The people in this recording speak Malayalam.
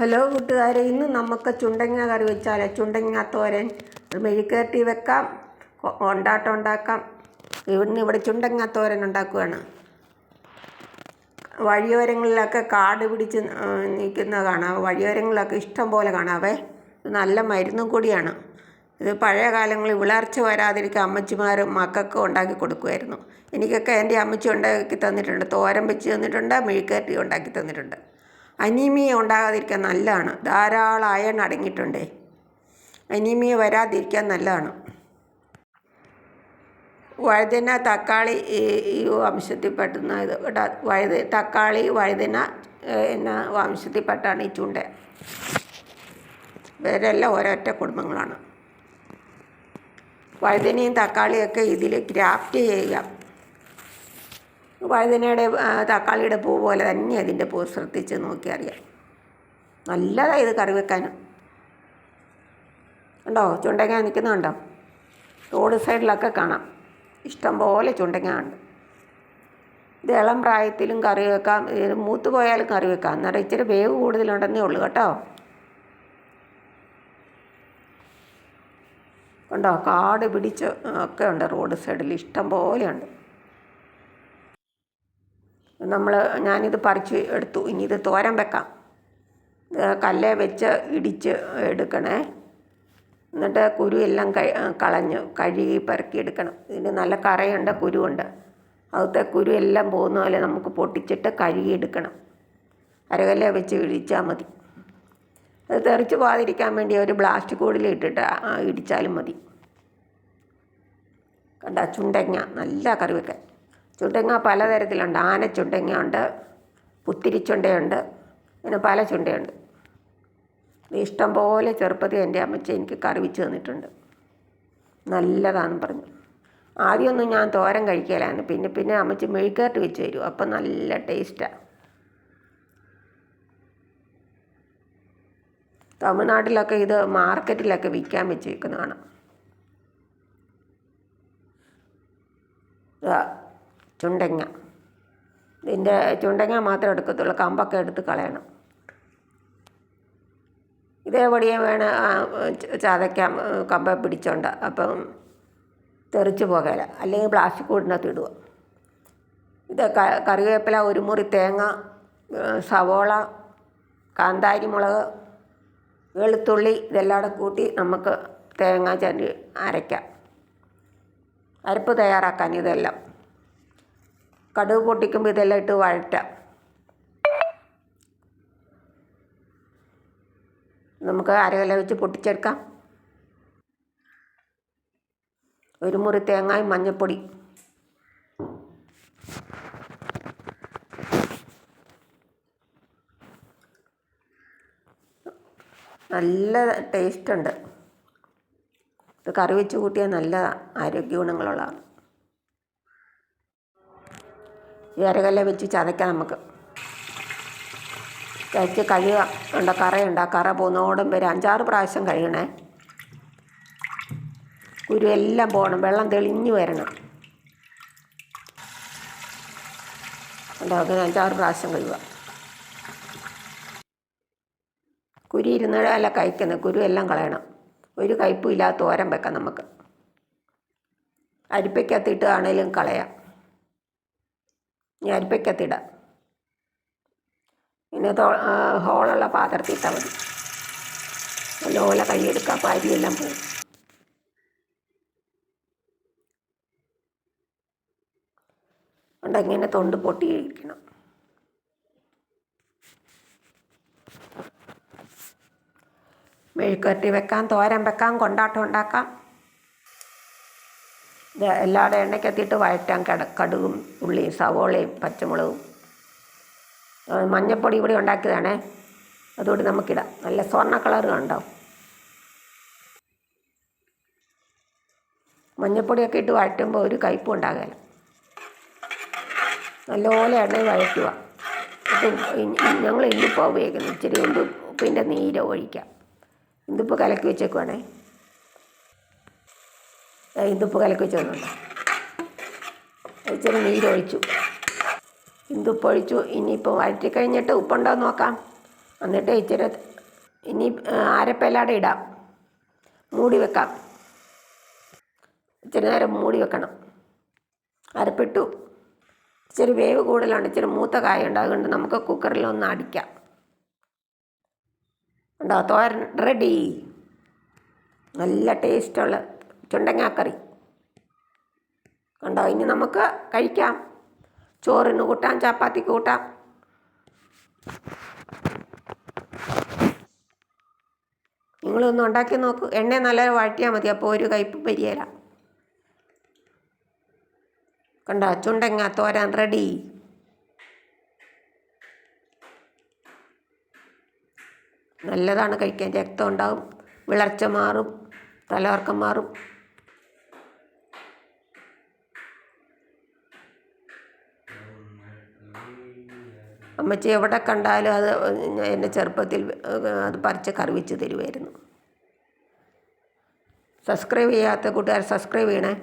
ഹലോ കൂട്ടുകാരെ ഇന്ന് നമുക്ക് ചുണ്ടങ്ങ കറി വെച്ചാലോ? ചുണ്ടങ്ങ തോരൻ. മെഴുക്കേട്ടി വെക്കാം കൊണ്ടാട്ടം ഉണ്ടാക്കാം. ഇവിടുന്ന് ഇവിടെ ചുണ്ടങ്ങ തോരൻ ഉണ്ടാക്കുകയാണ് വഴിയോരങ്ങളിലൊക്കെ കാട് പിടിച്ച് നിൽക്കുന്ന കാണാം. വഴിയോരങ്ങളിലൊക്കെ ഇഷ്ടം പോലെ കാണാവേ ഇത് നല്ല മരുന്നും കൂടിയാണ്. ഇത് പഴയ കാലങ്ങളിൽ വിളർച്ച വരാതിരിക്കാൻ അമ്മച്ചിമാരും മക്കൾക്ക് ഉണ്ടാക്കി കൊടുക്കുമായിരുന്നു. എനിക്കൊക്കെ എന്റെ അമ്മച്ചി ഉണ്ടാക്കി തന്നിട്ടുണ്ട്. തോരൻ വെച്ച് തന്നിട്ടുണ്ട് മെഴുക്കേറ്റി ഉണ്ടാക്കി തന്നിട്ടുണ്ട്. അനീമിയ ഉണ്ടാകാതിരിക്കാൻ നല്ലതാണ്. ധാരാളം അയൺ അടങ്ങിയിട്ടുണ്ടേ അനീമിയ വരാതിരിക്കാൻ നല്ലതാണ്. വഴുതന തക്കാളി ഈ വംശത്തിൽപ്പെടുന്ന ഇത് വഴുത തക്കാളി വഴുതന എന്ന വംശത്തിൽപ്പെട്ടാണ് ഈ ചൂണ്ട ഇവരെല്ലാം ഒരൊറ്റ കുടുംബങ്ങളാണ്. വഴുതനയും തക്കാളിയൊക്കെ ഇതിൽ ഗ്രാഫ്റ്റ് ചെയ്യുക. വഴുതനയുടെ തക്കാളിയുടെ പൂ പോലെ തന്നെ അതിന്റെ പൂ ശ്രദ്ധിച്ച് നോക്കി അറിയാം. നല്ലതാണ് ഇത് കറി വെക്കാനും ഉണ്ടോ ചുണ്ടങ്ങ നിൽക്കുന്നുണ്ടോ? റോഡ് സൈഡിലൊക്കെ കാണാം. ഇഷ്ടം പോലെ ചുണ്ടങ്ങ ഉണ്ട്. ഇത് ഇളം പ്രായത്തിലും കറി വെക്കാം. മൂത്ത് പോയാലും കറി വെക്കാം. അന്നേരം ഇച്ചിരി വേവ് കൂടുതലുണ്ടെന്നേ ഉള്ളൂ കേട്ടോ. ഉണ്ടോ കാട് പിടിച്ച് ഒക്കെ ഉണ്ട് റോഡ് സൈഡിൽ. ഇഷ്ടം പോലെയുണ്ട് നമ്മൾ ഞാനിത് പറിച്ച് എടുത്തു. ഇനി ഇത് തോരൻ വെക്കാം. കല്ലേ വെച്ച് ഇടിച്ച് എടുക്കണേ. എന്നിട്ട് കുരു എല്ലാം കളഞ്ഞ് കഴുകി പെറുക്കി എടുക്കണം. ഇതിന് നല്ല കറയുണ്ട് കുരുവുണ്ട്. അകത്തെ കുരു എല്ലാം പോകുന്ന പോലെ നമുക്ക് പൊട്ടിച്ചിട്ട് കഴുകി എടുക്കണം. അരകല്ലെ വെച്ച് ഇടിച്ചാൽ മതി. അത് തെറിച്ച് പോകാതിരിക്കാൻ വേണ്ടി ഒരു പ്ലാസ്റ്റിക് കൂടിൽ ഇട്ടിട്ട് ഇടിച്ചാലും മതി. കണ്ട ചുണ്ടങ്ങ നല്ല കറി വെക്കാൻ ചുണ്ടങ്ങ പലതരത്തിലുണ്ട്. ആന ചുണ്ടങ്ങ ഉണ്ട് പുത്തിരി ചുണ്ടയുണ്ട് പിന്നെ പല ചുണ്ടയുണ്ട്. ഇഷ്ടം പോലെ ചെറുപ്പത്തിൽ എന്റെ അമ്മച്ച എനിക്ക് കറി വെച്ച് തന്നിട്ടുണ്ട്. നല്ലതാണെന്ന് പറഞ്ഞു. ആദ്യമൊന്നും ഞാൻ തോരൻ കഴിക്കലായിരുന്നു. പിന്നെ പിന്നെ അമ്മച്ചി മെഴുക്കാട്ട് വെച്ച് തരും. അപ്പം നല്ല ടേസ്റ്റാണ് തമിഴ്നാട്ടിലൊക്കെ ഇത് മാർക്കറ്റിലൊക്കെ വിൽക്കാൻ വെച്ചേക്കുന്ന കാണാം ഇതാ ചുണ്ടങ്ങ. ഇതിന്റെ ചുണ്ടങ്ങ മാത്രമേ എടുക്കത്തുള്ളൂ കമ്പൊക്കെ എടുത്ത് കളയണം. ഇതേപടിയെ വേണം ചതയ്ക്കാം കമ്പ പിടിച്ചോണ്ട്. അപ്പം തെറിച്ച് പോകല. അല്ലെങ്കിൽ പ്ലാസ്റ്റിക് കൂടിനകത്ത് ഇടുക. ഇത് കറിവേപ്പില ഒരു മുറി തേങ്ങ സവോള കാന്താരി മുളക് വെളുത്തുള്ളി ഇതെല്ലാം കൂടെ കൂട്ടി നമുക്ക് തേങ്ങ ചണ്ടി അരയ്ക്കാം. അരപ്പ് തയ്യാറാക്കാൻ ഇതെല്ലാം. കടുക് പൊട്ടിക്കുമ്പോൾ ഇതെല്ലാം ഇട്ട് വഴറ്റാം. നമുക്ക് അരകല വെച്ച് പൊട്ടിച്ചെടുക്കാം. ഒരു മുറി തേങ്ങായും മഞ്ഞൾപ്പൊടി നല്ല ടേസ്റ്റ് ഉണ്ട്. ഇത് കറി വെച്ച് കൂട്ടിയാൽ നല്ല ആരോഗ്യ ഗുണങ്ങളുള്ളതാണ്. ഈ അരകല്ല വെച്ച് ചതയ്ക്കാം നമുക്ക്. ചതച്ച് കഴുകുക ഉണ്ട് കറയുണ്ട്. ആ കറ പോകുന്നോടും വരെ അഞ്ചാറ് പ്രാവശ്യം കഴുകണേ. കുരു എല്ലാം പോകണം. വെള്ളം തെളിഞ്ഞു വരണം. ഉണ്ടാക്കുന്ന അഞ്ചാറ് പ്രാവശ്യം കഴുകുക. കുരി ഇരുന്നല്ല കഴിക്കുന്നത് കുരു എല്ലാം കളയണം. ഒരു കയ്പും ഇല്ലാത്ത തോരൻ വെക്കാം നമുക്ക്. അരിപ്പയ്ക്കകത്തിട്ട് ആണേലും കളയാം ഇനി അരിപ്പയ്ക്കകത്തിടാം പിന്നെ ഹോളുള്ള പാത്രത്തിൽ ഇട്ടാൽ മതി. നല്ലപോലെ കൈയെടുക്കുക അപ്പോൾ അരിയെല്ലാം പോകും അതുകൊണ്ട് ഇങ്ങനെ തൊണ്ട് പൊട്ടിയിരിക്കണം. മെഴുക്കുവരട്ടി വെക്കാം തോരൻ വെക്കാം കൊണ്ടാട്ടം ഉണ്ടാക്കാം. എല്ലാവരുടെ എണ്ണയ്ക്കത്തിയിട്ട് വഴറ്റാൻ കട കടുകും ഉള്ളിയും സവോളയും പച്ചമുളകും. മഞ്ഞപ്പൊടി ഇവിടെ ഉണ്ടാക്കിയതാണേ. അതുകൊണ്ട് നമുക്കിടാം. നല്ല സ്വർണ കളർ കണ്ടോ? മഞ്ഞപ്പൊടിയൊക്കെ ഇട്ട് വഴറ്റുമ്പോൾ ഒരു കയ്പും ഉണ്ടാകില്ല നല്ലപോലെ എണ്ണ വഴറ്റുക. ഞങ്ങൾ ഇന്നിപ്പോൾ ഉപയോഗിക്കുന്നത് ഇച്ചിരി കൊണ്ട് നീര് ഒഴിക്കാം. ഇന്തിപ്പ് കലക്കി വെച്ചേക്കുവാണേ? ഇന്തിപ്പ് കലക്കി വെച്ചിട്ടുണ്ട് ഇച്ചിരി നീരൊഴിച്ചു ഇന്തുപ്പ് ഒഴിച്ചു. ഇനിയിപ്പോൾ വഴറ്റി കഴിഞ്ഞിട്ട് ഉപ്പുണ്ടോ എന്ന് നോക്കാം. എന്നിട്ട് ഇച്ചിരി ഇനി അരപ്പയിലാടെ ഇടാം. മൂടി വെക്കാം. ഇച്ചിരി നേരം മൂടി വെക്കണം. അരപ്പിട്ടു. ഇച്ചിരി വേവ് കൂടുതലുണ്ട്. ഇച്ചിരി മൂത്ത കായുണ്ട്. അതുകൊണ്ട് നമുക്ക് കുക്കറിൽ ഒന്ന് അടിക്കാം. ഉണ്ടോ തോരൻ റെഡി നല്ല ടേസ്റ്റുള്ള ചുണ്ടങ്ങാക്കറി. കണ്ടോ? ഇനി നമുക്ക് കഴിക്കാം. ചോറിന് കൂട്ടാം ചപ്പാത്തിക്ക് കൂട്ടാം. നിങ്ങളൊന്ന് ഉണ്ടാക്കി നോക്കൂ. എണ്ണ നല്ല വഴറ്റിയാൽ മതി. അപ്പോൾ ഒരു കയ്പ് പരിയല കണ്ടോ? ചുണ്ടങ്ങ തോരാൻ റെഡി നല്ലതാണ് കഴിക്കാൻ. രക്തം ഉണ്ടാവും. വിളർച്ച മാറും. തലവർക്കം മാറും. അമ്മച്ചി എവിടെ കണ്ടാലും അത് എന്റെ ചെറുപ്പത്തിൽ അത് പറിച്ച് കറിവിച്ച് തരുമായിരുന്നു സബ്സ്ക്രൈബ് ചെയ്യാത്ത കൂട്ടുകാർ സബ്സ്ക്രൈബ് ചെയ്യണേ.